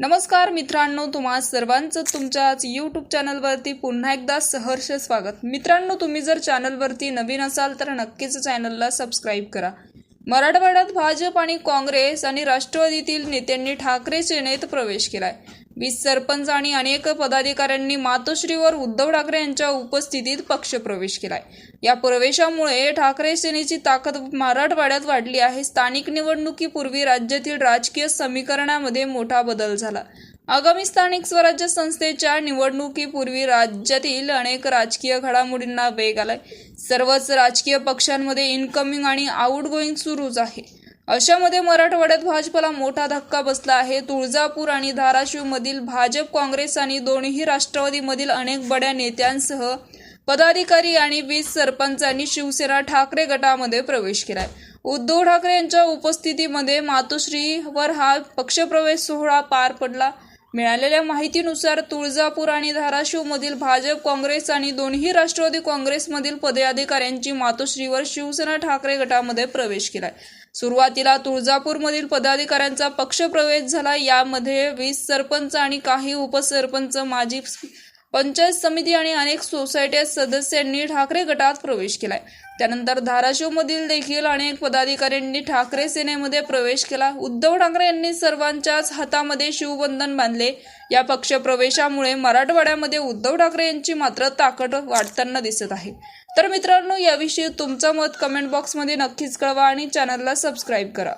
नमस्कार मित्रांनो तुम्हा सर्वांचं तुमच्याच यूट्यूब चॅनलवरती पुन्हा एकदा सहर्ष स्वागत. मित्रांनो तुम्ही जर चॅनलवरती नवीन असाल तर नक्कीच चॅनलला सबस्क्राईब करा. मराठवाड्यात भाजप आणि काँग्रेस आणि राष्ट्रवादीतील नेत्यांनी ठाकरे सेनेत प्रवेश केलाय. वीस सरपंच आणि अनेक पदाधिकाऱ्यांनी मातोश्रीवर उद्धव ठाकरे यांच्या उपस्थितीत पक्षप्रवेश केलाय. या प्रवेशामुळे ठाकरे सेनेची ताकद मराठवाड्यात वाढली आहे. स्थानिक निवडणुकीपूर्वी राज्यातील राजकीय समीकरणामध्ये मोठा बदल झाला. आगामी स्थानिक स्वराज्य संस्थेच्या निवडणुकीपूर्वी राज्यातील अनेक राजकीय घडामोडींना वेग आलाय. सर्वच राजकीय पक्षांमध्ये इनकमिंग आणि आउटगोईंग सुरूच आहे. अशामध्ये मराठवाड्यात भाजपला मोठा धक्का बसला आहे. तुळजापूर आणि धाराशिव मधील भाजप काँग्रेस आणि दोन्ही राष्ट्रवादीमधील अनेक बड्या नेत्यांसह पदाधिकारी आणि वीस सरपंचांनी शिवसेना ठाकरे गटामध्ये प्रवेश केलाय. उद्धव ठाकरे यांच्या उपस्थितीमध्ये मातोश्रीवर हा पक्षप्रवेश सोहळा पार पडला. मिळालेल्या माहितीनुसार तुळजापूर आणि धाराशिवमधील भाजप काँग्रेस आणि दोन्ही राष्ट्रवादी काँग्रेसमधील पदाधिकाऱ्यांची मातोश्रीवर शिवसेना ठाकरे गटामध्ये प्रवेश केलाय. सुरुवातीला तुळजापूरमधील पदाधिकाऱ्यांचा पक्षप्रवेश झाला. यामध्ये वीस सरपंच आणि काही उपसरपंच माजी पंचायत समिती आणि अनेक सोसायट्या सदस्यांनी ठाकरे गटात प्रवेश केलाय. त्यानंतर धाराशिवमधील देखील अनेक पदाधिकाऱ्यांनी ठाकरे सेनेमध्ये प्रवेश केला. उद्धव ठाकरे यांनी सर्वांच्याच हातामध्ये शिवबंधन बांधले. या पक्षप्रवेशामुळे मराठवाड्यामध्ये उद्धव ठाकरे यांची मात्र ताकद वाढताना दिसत आहे. तर मित्रांनो याविषयी तुमचं मत कमेंट बॉक्समध्ये नक्कीच कळवा आणि चॅनलला सबस्क्राईब करा.